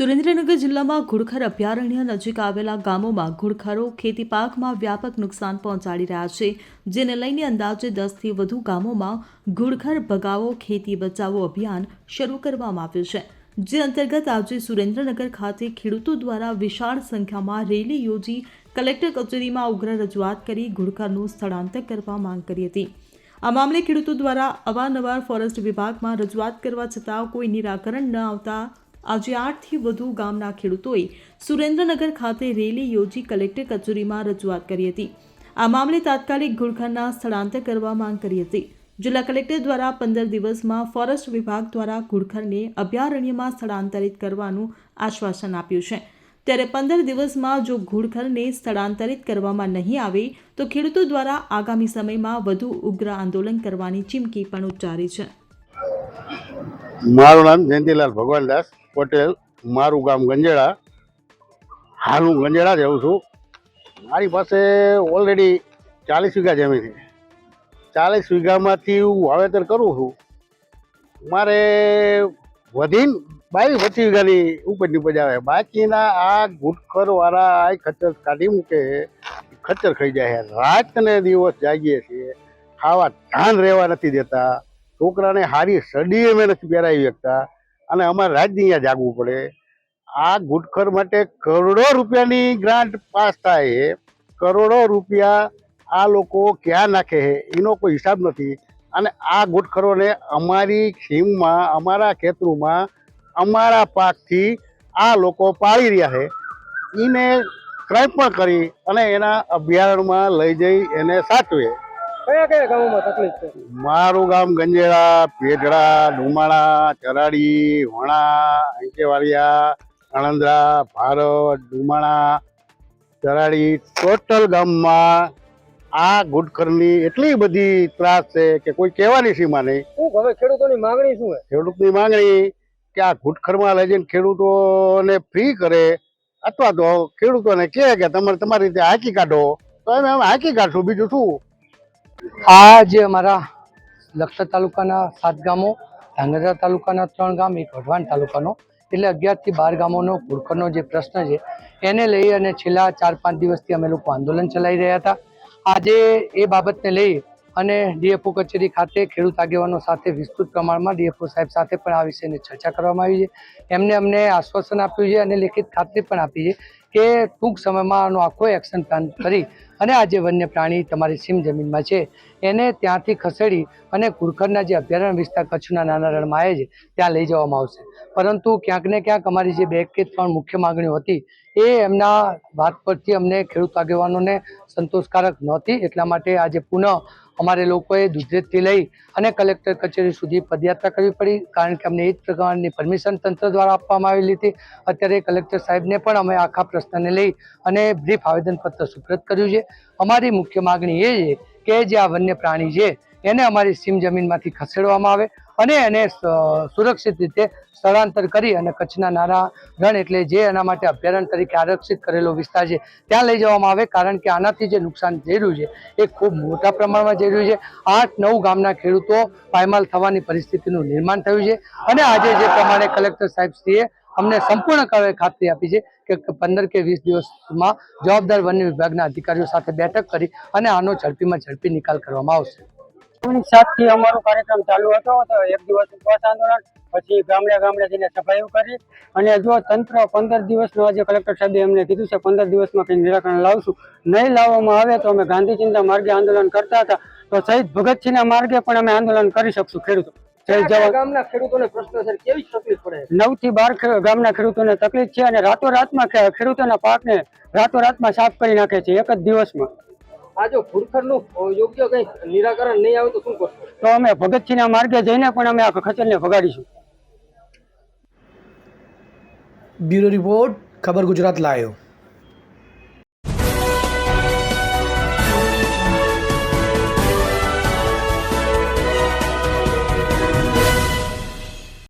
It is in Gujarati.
સુરેન્દ્રનગર જિલ્લામાં ઘુડખર અભયારણ્ય નજીક આવેલા ગામોમાં ઘુડખરો ખેતી પાકમાં વ્યાપક નુકસાન પહોંચાડી રહ્યા છે, જેને લઈને અંદાજે દસથી વધુ ગામોમાં ઘુડખર ભગાવો, ખેતી બચાવો અભિયાન શરૂ કરવામાં આવ્યું છે. જે અંતર્ગત આજે સુરેન્દ્રનગર ખાતે ખેડૂતો દ્વારા વિશાળ સંખ્યામાં રેલી યોજી કલેક્ટર કચેરીમાં ઉગ્ર રજૂઆત કરી ઘુડખરનું સ્થળાંતર કરવા માંગ કરી હતી. આ મામલે ખેડૂતો દ્વારા અવારનવાર ફોરેસ્ટ વિભાગમાં રજૂઆત કરવા છતાં કોઈ નિરાકરણ ન આવતા આજે આઠથી વધુ ગામના ખેડૂતોએ સુરેન્દ્રનગર ખાતે રેલી યોજી કલેક્ટર કચેરીમાં રજૂઆત કરી હતી. આ મામલે તાત્કાલિક ઘુડખરના સ્થળાંતર કરવા માંગ કરી હતી. જિલ્લા કલેક્ટર દ્વારા પંદર દિવસમાં ફોરેસ્ટ વિભાગ દ્વારા ઘુડખરને અભયારણ્યમાં સ્થળાંતરિત કરવાનું આશ્વાસન આપ્યું છે. ત્યારે પંદર દિવસમાં જો ઘુડખરને સ્થળાંતરિત કરવામાં નહીં આવે, તો ખેડૂતો દ્વારા આગામી સમયમાં વધુ ઉગ્ર આંદોલન કરવાની ચીમકી પણ ઉચ્ચારી છે. મારું નામ જયંતિલાલ ભગવાનદાસ. પટેલ, મારું ગામ ગંજેડા. હાલ હું ગંજેડા જ છું. મારી પાસે ઓલરેડી ચાલીસ વીઘા જમીન છે. ચાલીસ વીઘામાંથી હું વાવેતર કરું છું. મારે વધીને બાવીસ, પચીસ વીઘાની ઉપજ ઉપજ આવે. બાકીના આ ઘૂંટખરવાળા આ ખચ્ચર કાઢી મૂકે ખચ્ચર ખાઈ જાય રાત ને દિવસ જાગીએ છીએ. ખાવા ધાન રહેવા નથી દેતા. છોકરાને હારી સડી અમે નથી પહેરાવી શકતા. અને અમારે રાજની અહીંયા જાગવું પડે. આ ગુટખર માટે કરોડો રૂપિયાની ગ્રાન્ટ પાસ થાય છે. કરોડો રૂપિયા આ લોકો ક્યાં નાખે છે, એનો કોઈ હિસાબ નથી. અને આ ગુટખરોને અમારી સીમમાં અમારા ખેતરોમાં, અમારા પાકથી આ લોકો પાળી રહ્યા છે. એને ક્રાઇમ પણ કરી અને એના અભયારણ્યમાં લઈ જઈ એને સાચવે. કયા કયા ગામોમાં તકલીફ છે? મારું ગામ ગંજેરા પેઢડા ડુમાળા ચરાડી વણા અંકેવાડિયા આણંદરા ભારત ડુમાળા ચરાડી ટોટલ ગામમાં આ ગુડખરની એટલી બધી ત્રાસ છે કે કોઈ કહેવાની સીમા નહીં. શું હવે ખેડૂતોની માંગણી શું છે ખેડૂતની માંગણી કે આ ગુટખરમાં લઈ જઈને ખેડૂતોને ફ્રી કરે અથવા તો ખેડૂતોને કહે કે તમારે તમારી રીતે હાંકી કાઢો. તો અમે અમે હાંકી કાઢશું. બીજું શું? આ જે અમારા લખતર તાલુકાના સાત ગામો ધાંગધ્રા તાલુકાના ત્રણ ગામ, એક વઢવાણ તાલુકાનો, એટલે અગિયારથી બાર ગામોનો ઘુડખરનો જે પ્રશ્ન છે, એને લઈ અને છેલ્લા ચાર પાંચ દિવસથી અમે લોકો આંદોલન ચલાવી રહ્યા હતા. આજે એ બાબતને લઈ અને ડીએફઓ કચેરી ખાતે ખેડૂત આગેવાનો સાથે વિસ્તૃત પ્રમાણમાં ડીએફઓ સાહેબ સાથે પણ આ વિષયની ચર્ચા કરવામાં આવી છે. એમને અમને આશ્વાસન આપ્યું છે અને લેખિત ખાતરી પણ આપી છે કે ટૂંક સમયમાં આનો આખો એક્શન પ્લાન કરી અને આ જે વન્ય પ્રાણી તમારી સીમ જમીનમાં છે, એને ત્યાંથી ખસેડી અને કુરખરના જે અભયારણ્ય વિસ્તાર કચ્છના નાના રણમાં આવે છે, ત્યાં લઈ જવામાં આવશે. પરંતુ ક્યાંક ને ક્યાંક અમારી જે બે કે ત્રણ મુખ્ય માગણીઓ હતી, એ એમના વાત પરથી અમને ખેડૂત આગેવાનોને સંતોષકારક નહોતી. એટલા માટે આજે પુનઃ અમારે લોકોએ દુધરેજથી લઈ અને કલેક્ટર કચેરી સુધી પદયાત્રા કરવી પડી, કારણ કે અમને એ જ પ્રકારની પરમિશન તંત્ર દ્વારા આપવામાં આવેલી હતી. અત્યારે કલેક્ટર સાહેબને પણ અમે આખા પ્રશ્નને લઈ અને બ્રીફ આવેદનપત્ર સુપ્રત કર્યું છે. અમારી મુખ્ય માગણી એ છે કે જે આ વન્ય પ્રાણી છે એને અમારી સીમ જમીનમાંથી ખસેડવામાં આવે અને એને સુરક્ષિત રીતે સ્થળાંતર કરી અને કચ્છના નાના રણ એટલે જે એના માટે અભયારણ્ય તરીકે આરક્ષિત કરેલો વિસ્તાર છે, ત્યાં લઈ જવામાં આવે કારણ કે આનાથી જે નુકસાન જઈ રહ્યું છે, એ ખૂબ મોટા પ્રમાણમાં જઈ રહ્યું છે. આઠ નવ ગામના ખેડૂતો પાયમાલ થવાની પરિસ્થિતિનું નિર્માણ થયું છે અને આજે જે પ્રમાણે કલેક્ટર સાહેબશ્રીએ અમને સંપૂર્ણ ખાતરી આપી છે કે, પંદર કે વીસ દિવસમાં જવાબદાર વન્ય વિભાગના અધિકારીઓ સાથે બેઠક કરી અને આનો ઝડપીમાં ઝડપી નિકાલ કરવામાં આવશે. ઓગણીસ સાતથી અમારો કાર્યક્રમ ચાલુ હતો તો એક દિવસ ઉપવાસ આંદોલન પછી ગામડે ગામડે જઈને સફાઈઓ કરી. અને જો તંત્ર પંદર દિવસનો આજે કલેક્ટર સાહેબે એમને કીધું છે પંદર દિવસમાં કંઈ નિરાકરણ લાવશું. નહીં લાવવામાં આવે તો અમે ગાંધી ચિંતા માર્ગે આંદોલન કરતા હતા. તો શહીદ ભગતસિંહના માર્ગે પણ અમે આંદોલન કરી શકશું ખેડૂતો. ગામના ખેડૂતોને પ્રશ્ન કેવી તકલીફ પડે? નવથી બાર ગામના ખેડૂતોને તકલીફ છે અને રાતોરાતમાં રાતમાં ખેડૂતોના પાકને રાતોરાતમાં સાફ કરી નાખે છે એક જ દિવસમાં. આ જો ભૂરખરનું યોગ્ય કઈ નિરાકરણ નહીં આવે તો શું કરશો? તો અમે ભગતસિંહના માર્ગે જઈને પણ અમે આ ખચરને ભગાડીશું. બ્યુરો રિપોર્ટ ખબર ગુજરાત લાયો.